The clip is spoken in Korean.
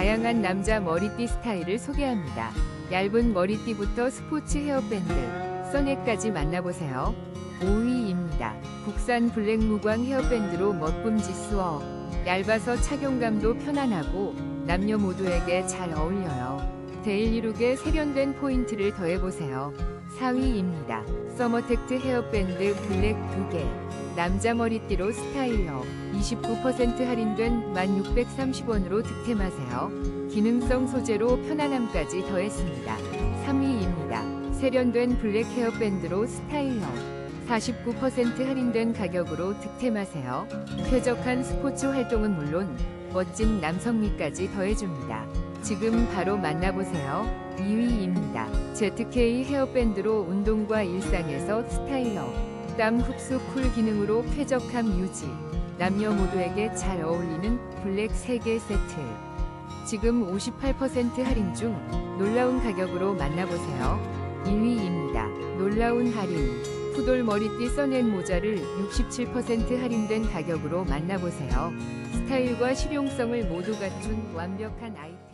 다양한 남자 머리띠 스타일을 소개합니다. 얇은 머리띠부터 스포츠 헤어밴드, 써넷까지 만나보세요. 5위입니다. 국산 블랙 무광 헤어밴드로 멋쁨 지수어. 얇아서 착용감도 편안하고 남녀 모두에게 잘 어울려요. 데일리룩에 세련된 포인트를 더해보세요. 4위입니다. 서머텍트 헤어밴드 블랙 2개. 남자 머리띠로 스타일러. 29% 할인된 1630원으로 득템하세요. 기능성 소재로 편안함까지 더했습니다. 3위입니다. 세련된 블랙 헤어밴드로 스타일러. 49% 할인된 가격으로 득템하세요. 쾌적한 스포츠 활동은 물론 멋진 남성미까지 더해줍니다. 지금 바로 만나보세요. 2위입니다. ZK 헤어밴드로 운동과 일상에서 스타일러. 땀 흡수 쿨 기능으로 쾌적함 유지. 남녀 모두에게 잘 어울리는 블랙 3개 세트. 지금 58% 할인 중 놀라운 가격으로 만나보세요. 1위입니다. 놀라운 할인. 푸돌 머리띠 써낸 모자를 67% 할인된 가격으로 만나보세요. 스타일과 실용성을 모두 갖춘 완벽한 아이템.